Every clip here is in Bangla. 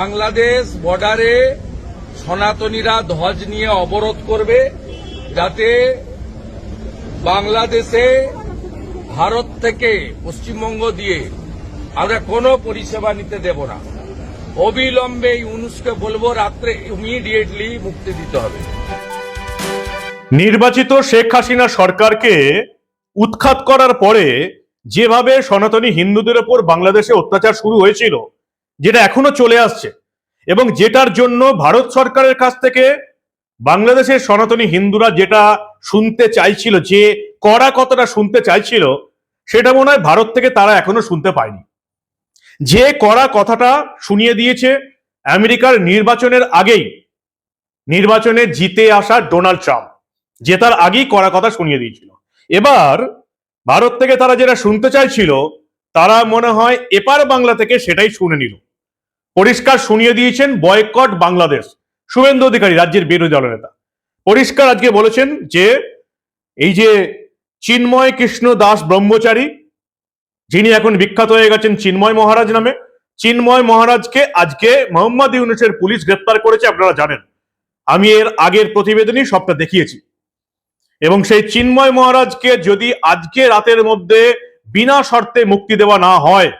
বাংলাদেশ বর্ডারে সনাতনীরা ধ্বজ নিয়ে অবরোধ করবে যাতে বাংলাদেশে ভারত থেকে পশ্চিমবঙ্গ দিয়ে আমরা কোনো পরিষেবা নিতে দেব না। অবিলম্বে ইউনুসকে বলব, রাত্রে ইমিডিয়েটলি মুক্তি দিতে হবে। নির্বাচিত শেখ হাসিনা সরকারকে উৎখাত করার পরে যেভাবে সনাতনী হিন্দুদের ওপর বাংলাদেশে অত্যাচার শুরু হয়েছিল যেটা এখনও চলে আসছে। এবং যেটার জন্য ভারত সরকারের কাছ থেকে বাংলাদেশের সনাতনী হিন্দুরা যেটা শুনতে চাইছিল, যে কড়া কতটা শুনতে চাইছিল, সেটা মনে হয় ভারত থেকে তারা এখনও শুনতে পায়নি। যে কড়া কথাটা শুনিয়ে দিয়েছে আমেরিকার নির্বাচনের আগেই, নির্বাচনে জিতে আসা ডোনাল্ড ট্রাম্প জেতার আগেই কড়া কথা শুনিয়ে দিয়েছিল। এবার ভারত থেকে তারা যেটা শুনতে চাইছিল, তারা মনে হয় এপার বাংলা থেকে সেটাই শুনে নিল। পরিষ্কার শুনিয়ে দিয়েছেন বয়কট বাংলাদেশ। শুভেন্দু অধিকারী, রাজ্যের বিরোধী দলনেতা পরিষ্কার আজকে বলেছেন যে, এই যে চিন্ময় কৃষ্ণ দাস ব্রহ্মচারী, যিনি এখন বিখ্যাত হয়ে গেছেন চিন্ময় মহারাজ নামে, চিন্ময় মহারাজকে আজকে মোহাম্মদ ইউনুসের পুলিশ গ্রেপ্তার করেছে, আপনারা জানেন। আমি এর আগের প্রতিবেদনই সবটা দেখিয়েছি। এবং সেই চিন্ময় মহারাজকে যদি আজকে রাতের মধ্যে বিনা শর্তে মুক্তি দেওয়া না হয়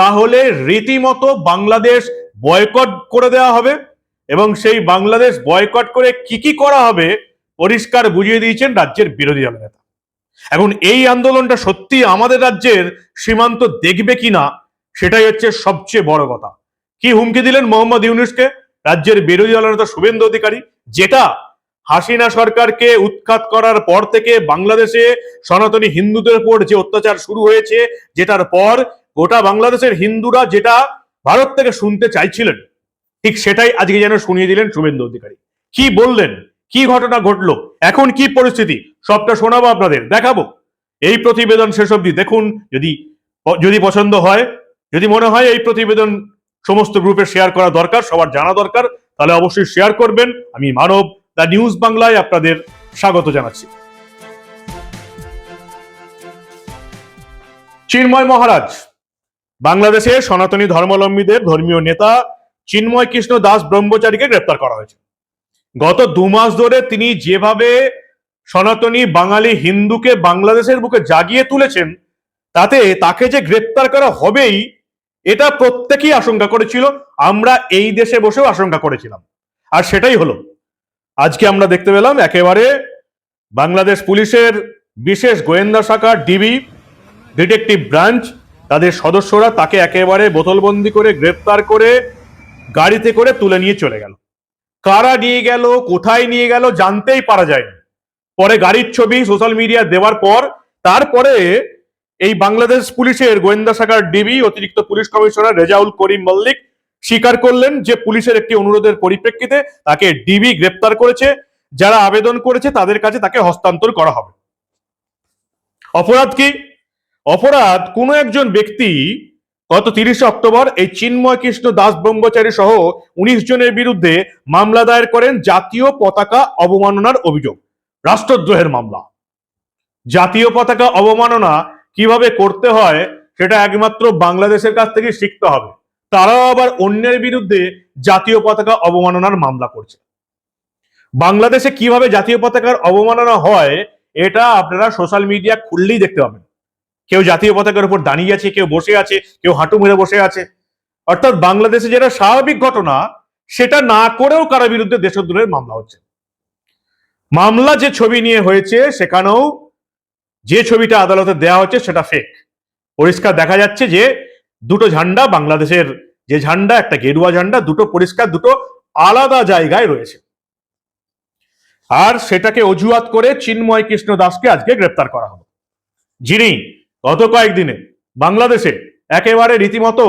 তাহলে রীতিমতো বাংলাদেশ বয়কট করে দেওয়া হবে এবং সেই বাংলাদেশ বয়কট করে কি কি করা হবে পরিষ্কার বুঝিয়ে দিয়েছেন রাজ্যের বিরোধী দল নেতা। এখন এই আন্দোলনটা সত্যি আমাদের রাজ্যের সীমান্ত দেখবে কিনা সেটাই হচ্ছে সবচেয়ে বড় কথা। কি হুমকি দিলেন মোহাম্মদ ইউনুসকে? রাজ্যের বিরোধী দলনেতা শুভেন্দু অধিকারী, যেটা হাসিনা সরকারকে উৎখাত করার পর থেকে বাংলাদেশে সনাতনী হিন্দুদের উপর যে অত্যাচার শুরু হয়েছে, যেটার পর গোটা বাংলাদেশের হিন্দুরা যেটা ভারত থেকে শুনতে চাইছিলেন, ঠিক সেটাই আজকে যেন শুনিয়ে দিলেন শুভেন্দু অধিকারী। কি বললেন? কি ঘটনা ঘটলো? এখন কি পরিস্থিতি? সবটা শোনাবো আপনাদের, দেখাবো। এই প্রতিবেদন শেষ অবধি দেখুন, যদি যদি পছন্দ হয়, যদি মনে হয় এই প্রতিবেদন সমস্ত গ্রুপে শেয়ার করা দরকার, সবার জানা দরকার, তাহলে অবশ্যই শেয়ার করবেন। আমি মানব, দ্য নিউজ বাংলায় আপনাদের স্বাগত জানাচ্ছি। চিন্ময় মহারাজ বাংলাদেশে সনাতনী ধর্মাবলম্বীদের ধর্মীয় নেতা চিন্ময় কৃষ্ণ দাস ব্রহ্মচারীকে গ্রেপ্তার করা হয়েছে। গত দু মাস ধরে তিনি যেভাবে সনাতনী বাঙালি হিন্দুকে বাংলাদেশের বুকে জাগিয়ে তুলেছেন, তাতে তাকে যে গ্রেপ্তার করা হবেই, এটা প্রত্যেকেই আশঙ্কা করেছিল। আমরা এই দেশে বসেও আশঙ্কা করেছিলাম। আর সেটাই হলো, আজকে আমরা দেখতে পেলাম একেবারে বাংলাদেশ পুলিশের বিশেষ গোয়েন্দা শাখা ডিবি, ডিটেকটিভ ব্রাঞ্চ তাদের সদস্যরা তাকে একেবারে বোতলবন্দি করে গ্রেপ্তার করে গাড়িতে করে তুলে নিয়ে চলে গেল। কারা নিয়ে গেল, কোথায় নিয়ে গেল জানতেই পারা যায়নি। পরে গাড়ির ছবি সোশ্যাল মিডিয়া দেওয়ার পর, তারপরে এই বাংলাদেশ পুলিশের গোয়েন্দা শাখার ডিবি, অতিরিক্ত পুলিশ কমিশনার রেজাউল করিম মল্লিক স্বীকার করলেন যে পুলিশের একটি অনুরোধের পরিপ্রেক্ষিতে তাকে ডিবি গ্রেপ্তার করেছে। যারা আবেদন করেছে তাদের কাছে তাকে হস্তান্তর করা হবে। অপরাধ কি? অপরাধ, কোনো একজন ব্যক্তি গত তিরিশে অক্টোবর এই চিন্ময় কৃষ্ণ দাস ব্রহ্মচারী সহ উনিশ জনের বিরুদ্ধে মামলা দায়ের করেন জাতীয় পতাকা অবমাননার অভিযোগ, রাষ্ট্রদ্রোহের মামলা। জাতীয় পতাকা অবমাননা কীভাবে করতে হয় সেটা একমাত্র বাংলাদেশের কাছ থেকে শিখতে হবে। তারাও আবার অন্যের বিরুদ্ধে জাতীয় পতাকা অবমাননার মামলা করছে। বাংলাদেশে কীভাবে জাতীয় পতাকার অবমাননা হয়, এটা আপনারা সোশ্যাল মিডিয়া খুললেই দেখতে পাবেন। কেউ জাতীয় পতাকার উপর দাঁড়িয়ে আছে, কেউ বসে আছে, কেউ হাঁটু মেরে বসে আছে। অর্থাৎ বাংলাদেশে যেটা স্বাভাবিক ঘটনা, সেটা না করেও কারও বিরুদ্ধে দেশদ্রোহের মামলা হচ্ছে। মামলা যে ছবি নিয়ে হয়েছে, সেখানেও যে ছবিটা আদালতে দেওয়া হচ্ছে, সেটা ফেক পরিষ্কার দেখা যাচ্ছে যে দুটো ঝান্ডা বাংলাদেশের যে ঝান্ডা, একটা গেরুয়া ঝান্ডা, দুটো পরিষ্কার, দুটো আলাদা জায়গায় রয়েছে। আর সেটাকে অজুহাত করে চিন্ময় কৃষ্ণ দাসকে আজকে গ্রেপ্তার করা হলো। যিনি গত কয়েকদিনে বাংলাদেশে একেবারে রীতিমতো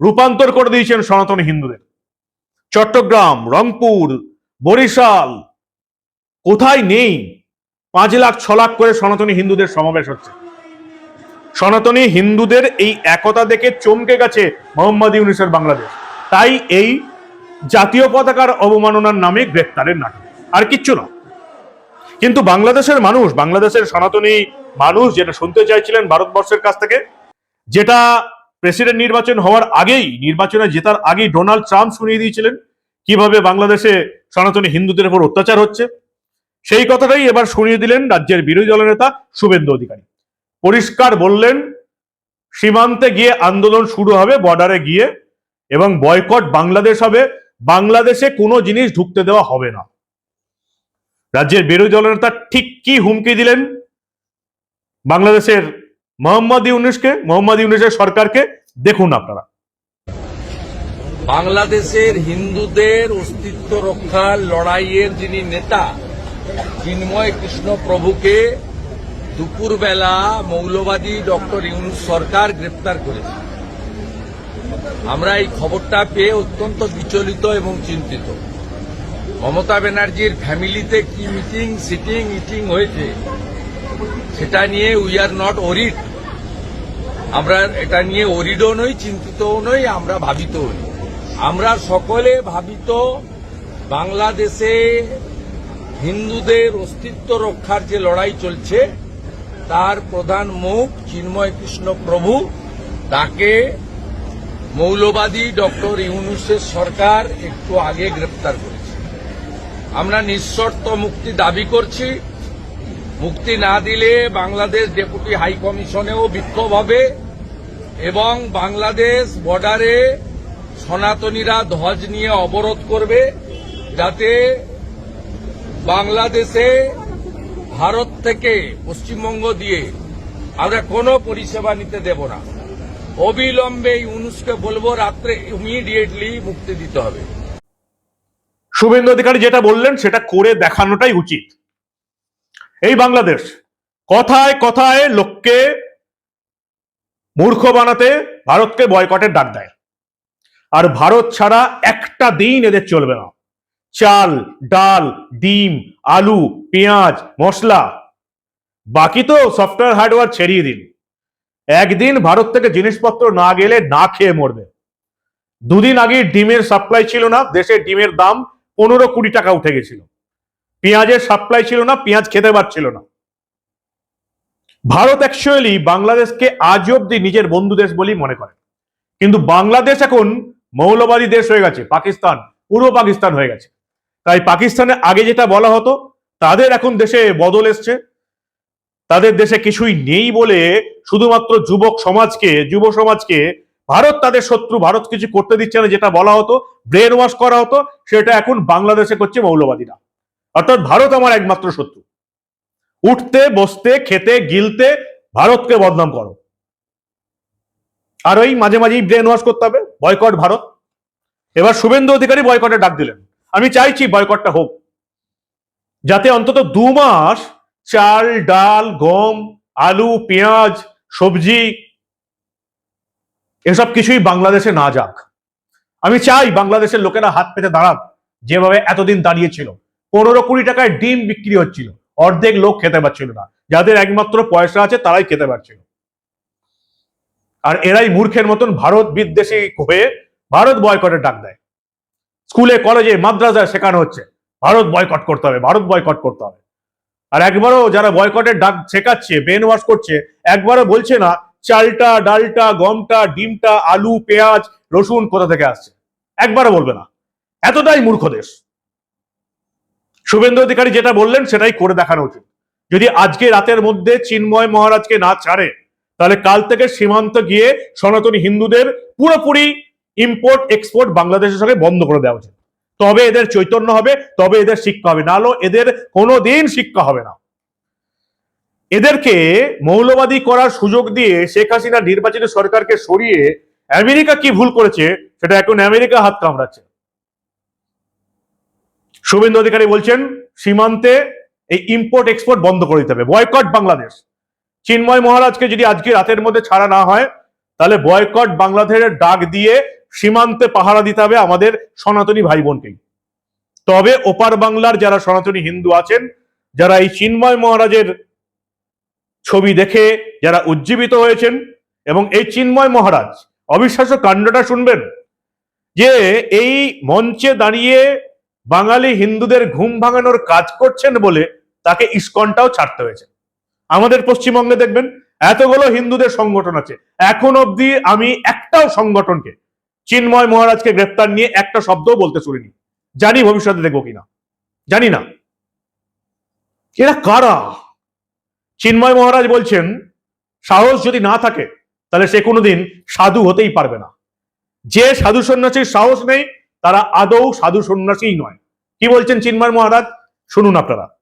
রূপান্তর করে দিয়েছেন সনাতনী হিন্দুদের। চট্টগ্রাম, রংপুর, বরিশাল, কোথায় নেই? পাঁচ লাখ, ছ লাখ করে সনাতনী হিন্দুদের সমাবেশ হচ্ছে। সনাতনী হিন্দুদের এই একতা দেখে চমকে গেছে মোহাম্মদ ইউনিসের বাংলাদেশ। তাই এই জাতীয় পতাকার অবমাননার নামে গ্রেপ্তারের নাটক। আর কিচ্ছু না কিন্তু বাংলাদেশের মানুষ, বাংলাদেশের সনাতনী মানুষ যেটা শুনতে চাইছিলেন ভারতবর্ষের কাছ থেকে, যেটা প্রেসিডেন্ট নির্বাচন হওয়ার আগেই, নির্বাচনে জেতার আগেই ডোনাল্ড ট্রাম্প শুনিয়ে দিয়েছিলেন, কীভাবে বাংলাদেশে সনাতনী হিন্দুদের উপর অত্যাচার হচ্ছে। সেই কথাটাই এবার শুনিয়ে দিলেন রাজ্যের বিরোধী দলনেতা শুভেন্দু অধিকারী। পরিষ্কার বললেন, সীমান্তে গিয়ে আন্দোলন শুরু হবে, বর্ডারে গিয়ে, এবং বয়কট বাংলাদেশ হবে, বাংলাদেশে কোনো জিনিস ঢুকতে দেওয়া হবে না। রাজ্যের বিরোধী দলনেতা ঠিক কি হুমকি দিলেন বাংলাদেশের মোহাম্মদ ইউনুসকে, মোহাম্মদ ইউনুসের সরকারকে দেখুন আপনারা। বাংলাদেশের হিন্দুদের অস্তিত্ব রক্ষার লড়াইয়ের যিনি নেতা চিন্ময় কৃষ্ণ প্রভুকে দুপুরবেলা মৌলবাদী ডক্টর ইউনুস সরকার গ্রেপ্তার করেছে। আমরা এই খবরটা পেয়ে অত্যন্ত বিচলিত এবং চিন্তিত। মমতা ব্যানার্জির ফ্যামিলিতে কি মিটিং, সিটিং, ইটিং হয়েছে? সেটা নিয়ে উই আর নট ওরিড আমরা এটা নিয়ে ওরিডও নই, চিন্তিতও নই, আমরা ভাবিতও নই। আমরা সকলে ভাবিত বাংলাদেশে হিন্দুদের অস্তিত্ব রক্ষার যে লড়াই চলছে, তার প্রধান মুখ চিন্ময় কৃষ্ণ প্রভু, তাকে মৌলবাদী ডক্টর ইউনুসের সরকার একটু আগে গ্রেপ্তার করেছে। আমরা নিঃশর্ত মুক্তি দাবি করছি। মুক্তি না দিলে বাংলাদেশ ডেপুটি হাই কমিশনেও বিক্ষোভ হবে এবং বাংলাদেশ বর্ডারে সনাতনীরা ধ্বজ নিয়ে অবরোধ করবে যাতে বাংলাদেশে ভারত থেকে পশ্চিমবঙ্গ দিয়ে আমরা কোনো পরিষেবা নিতে দেব না। অবিলম্বে এই ইউনুসকে বলব রাত্রে ইমিডিয়েটলি মুক্তি দিতে হবে। শুভেন্দু অধিকারী যেটা বললেন সেটা করে দেখানোটাই উচিত। এই বাংলাদেশ, কথায় কথায় লোককে মূর্খ বানাতে ভারতকে বয়কটের ডাক দেয়। আর ভারত ছাড়া একটা দিন এদের চলবে না। চাল, ডাল, ডিম, আলু, পেঁয়াজ, মশলা, বাকি তো সফটওয়্যার, হার্ডওয়্যার ছেড়িয়ে দিন। একদিন ভারত থেকে জিনিসপত্র না গেলে না খেয়ে মরবে। দুদিন আগে ডিমের সাপ্লাই ছিল না, দেশে ডিমের দাম পনেরো কুড়ি টাকা উঠে গেছিল। পেঁয়াজের সাপ্লাই ছিল না, পেঁয়াজ খেতে পারছিল না। ভারত অ্যাকচুয়ালি বাংলাদেশকে আজ অব্দি নিজের বন্ধু দেশ বলেই মনে করে। কিন্তু বাংলাদেশ এখন মৌলবাদী দেশ হয়ে গেছে, পাকিস্তান পূর্ব পাকিস্তান হয়ে গেছে। তাই পাকিস্তানে আগে যেটা বলা হতো, তাদের এখন দেশে বদল এসছে। তাদের দেশে কিছুই নেই বলে শুধুমাত্র যুবক সমাজকে, যুব সমাজকে ভারত তাদের শত্রু, ভারত কিছু করতে দিচ্ছে না যেটা বলা হতো ব্রেন ওয়াশ করা হতো, সেটা এখন বাংলাদেশে করছে মৌলবাদীরা। অর্থাৎ ভারত আমার একমাত্র শত্রু। উঠতে, বসতে, খেতে, গিলতে ভারতকে বদনাম করো। আর ওই মাঝে মাঝেই ব্রেন ওয়াশ করতে হবে বয়কট ভারত। এবার শুভেন্দু অধিকারী বয়কটের ডাক দিলেন। আমি চাইছি বয়কটটা হোক। যাতে অন্তত দু মাস চাল, ডাল, গম, আলু, পেঁয়াজ, সবজি এসব কিছুই বাংলাদেশে না যাক। আমি চাই বাংলাদেশের লোকেরা হাত পেতে দাঁড়াক, যেভাবে এতদিন দাঁড়িয়েছিল পনেরো কুড়ি টাকায় ডিম বিক্রি হচ্ছিল। অর্ধেক লোক খেতে পারছিল না। যাদের একমাত্র পয়সা আছে, তারাই খেতে পারছিল। আর এরাই মূর্খের মতন ভারত বিদ্বেষী হয়ে ভারত বয়কটের ডাক দেয়। স্কুলে, কলেজে, মাদ্রাসায় শেখানো হচ্ছে, ভারত বয়কট করতে হবে, ভারত বয়কট করতে হবে। আর একবারও যারা বয়কটের ডাক শেখাচ্ছে ব্রেন ওয়াশ করছে, একবারও বলছে না, চালটা, ডালটা, গমটা, ডিমটা, আলু, পেঁয়াজ, রসুন কোথা থেকে আসছে? একবারও বলবে না। এতটাই মূর্খ দেশ। শুভেন্দু অধিকারী যেটা বললেন সেটাই করে দেখানো উচিত। যদি আজকে রাতের মধ্যে চিন্ময় মহারাজকে না ছাড়ে, তাহলে কাল থেকে সীমান্ত গিয়ে সনাতনী হিন্দুদের পুরোপুরি ইম্পোর্ট এক্সপোর্ট বাংলাদেশের সঙ্গে বন্ধ করে দেওয়া উচিত। তবে এদের চৈতন্য হবে, তবে এদের শিক্ষা হবে। নাহলে এদের কোনোদিন শিক্ষা হবে না। এদেরকে মৌলবাদী করার সুযোগ দিয়ে শেখ হাসিনা নির্বাচিত সরকারকে সরিয়ে আমেরিকা কি ভুল করেছে, সেটা এখন আমেরিকা হাত কামড়াচ্ছে। শুভেন্দু অধিকারী বলছেন, সীমান্তে এই ইম্পোর্ট এক্সপোর্ট বন্ধ করে দিতে হবে। বয়কট বাংলাদেশ। চিন্ময় মহারাজকে যদি আজকে রাতের মধ্যে ছাড়া না হয়, তাহলে বয়কট বাংলাদেশের ডাক দিয়ে সীমান্তে পাহারা দিতে হবে আমাদের সনাতনী ভাই বোনকেই তবে ওপার বাংলার যারা সনাতনী হিন্দু আছেন, যারা এই চিন্ময় মহারাজের ছবি দেখে যারা উজ্জীবিত হয়েছেন, এবং এই চিন্ময় মহারাজ অবিশ্বাস্য কাণ্ডটা শুনবেন, যে এই মঞ্চে দাঁড়িয়ে বাঙালি হিন্দুদের ঘুম ভাঙানোর কাজ করছেন বলে তাকে ইস্কনটাও ছাড়তে হয়েছে। আমাদের পশ্চিমবঙ্গে দেখবেন এতগুলো হিন্দুদের সংগঠন আছে। এখন অবধি আমি একটাও সংগঠনকে, চিন্ময় মহারাজকে গ্রেপ্তার নিয়ে একটা শব্দও বলতে শুনিনি। জানি ভবিষ্যতে দেখব কিনা। জানি না। এরা কারা? চিন্ময় মহারাজ বলছেন, সাহস যদি না থাকে, তাহলে সে কোনোদিন সাধু হতেই পারবে না। যে সাধু সন্ন্যাসীর সাহস নেই তারা আদৌ সাধু সন্ন্যাসীই নয়। কি বলছেন চিন্ময় মহারাজ? শুনুন আপনারা।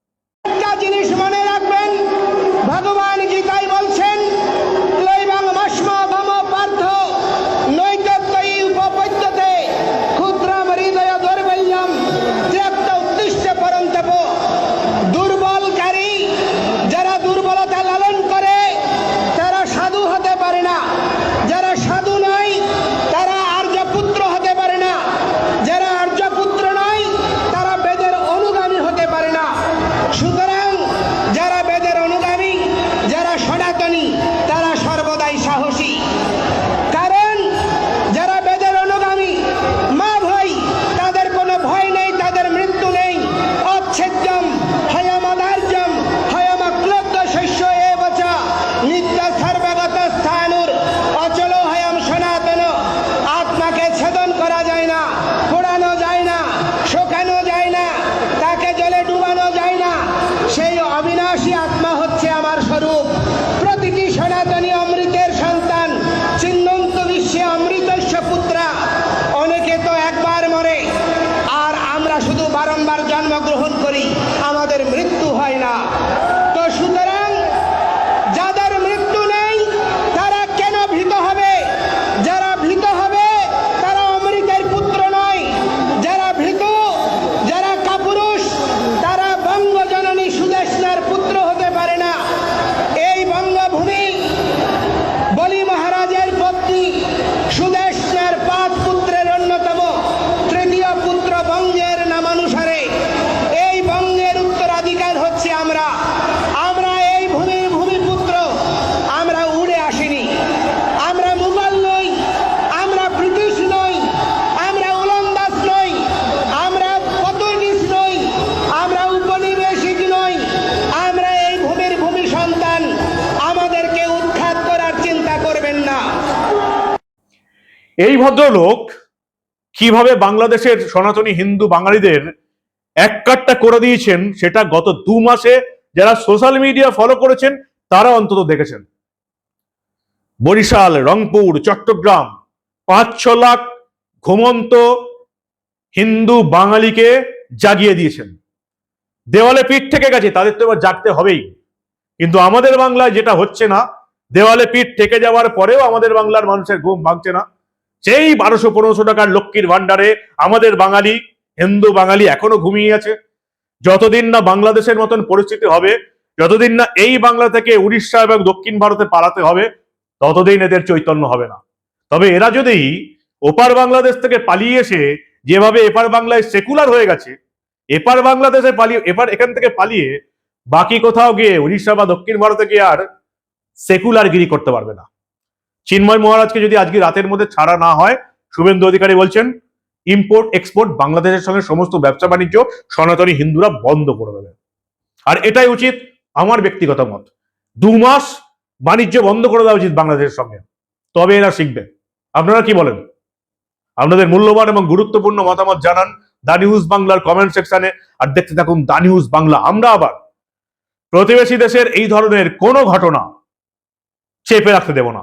প্রতিটি সনাতনী অমৃতের সন্তান চিহ্নন্ত বিশ্বে অমৃতস্য পুত্রা অনেকে তো একবার মরে আর আমরা শুধু বারংবার জন্মগ্রহণ করি আমাদের মৃত্যু হয় না তো সুতরাং যাদের মৃত্যু নেই তারা কেন ভীত হবে যারা ভীত হবে তারা অমৃতের পুত্র নয় যারা ভীত যারা কাপুরুষ তারা বঙ্গজননী সুদেশনার পুত্র হতে পারে না এই বঙ্গভূমি বলি মহারাজের পত্নী সুদেশনার পাঁচ পুত্রের অন্যতম তৃতীয় পুত্র বঙ্গের নামানুসারে এই বঙ্গের উত্তরাধিকার হচ্ছে আমরা আমরা এই ভূমির ভূমিপুত্র আমরা উড়ে আসিনি আমরা মুঘল নই আমরা ব্রিটিশ নই আমরা উলন্দাজ নই আমরা পর্তুগিজ নই আমরা উপনিবেশিক নই আমরা এই ভূমির ভূমি সন্তান আমাদেরকে উৎখাত করার চিন্তা করবেন না এই ভদ্রলোক কীভাবে বাংলাদেশের সনাতনী হিন্দু বাঙালিদের এক কাট্টা করে দিয়েছেন, সেটা গত দু মাসে যারা সোশ্যাল মিডিয়া ফলো করেছেন, তারা অন্তত দেখেছেন। বরিশাল, রংপুর, চট্টগ্রাম পাঁচ ছ লাখ ঘুমন্ত হিন্দু বাঙালিকে জাগিয়ে দিয়েছেন। দেওয়ালে পিঠ থেকে গেছে, তাদের তো এবার জাগতে হবেই। কিন্তু আমাদের বাংলায় যেটা হচ্ছে না, দেওয়ালে পিঠ থেকে যাওয়ার পরেও আমাদের বাংলার মানুষের ঘুম ভাঙছে না। সেই বারোশো পনেরোশো টাকার লক্ষ্মীর ভান্ডারে আমাদের বাঙালি, হিন্দু বাঙালি এখনও ঘুমিয়ে আছে। যতদিন না বাংলাদেশের মতন পরিস্থিতি হবে, যতদিন না এই বাংলা থেকে উড়িষ্যা এবং দক্ষিণ ভারতে পালাতে হবে, ততদিন এদের চৈতন্য হবে না। তবে এরা যদি ওপার বাংলাদেশ থেকে পালিয়ে এসে যেভাবে এপার বাংলায় সেকুলার হয়ে গেছে, এপার বাংলাদেশে পালিয়ে, এপার এখান থেকে পালিয়ে বাকি কোথাও গিয়ে উড়িষ্যা বা দক্ষিণ ভারতে গিয়ে আর সেকুলার গিরি করতে পারবে না। চিন্ময় মহারাজকে যদি আজকে রাতের মধ্যে ছাড়া না হয়, শুভেন্দু অধিকারী বলছেন ইম্পোর্ট এক্সপোর্ট বাংলাদেশের সঙ্গে সমস্ত ব্যবসা বাণিজ্য সনাতনী হিন্দুরা বন্ধ করে দেবে। আর এটাই উচিত আমার ব্যক্তিগত মত। দু মাস বাণিজ্য বন্ধ করে দেওয়া উচিত বাংলাদেশের সঙ্গে। তবে এরা শিখবে। আপনারা কি বলেন? আপনাদের মূল্যবান এবং গুরুত্বপূর্ণ মতামত জানান দা নিউজ বাংলার কমেন্ট সেকশনে আর দেখতে থাকুন দা নিউজ বাংলা। আমরা আবার প্রতিবেশী দেশের এই ধরনের কোনো ঘটনা চেপে রাখতে দেব না।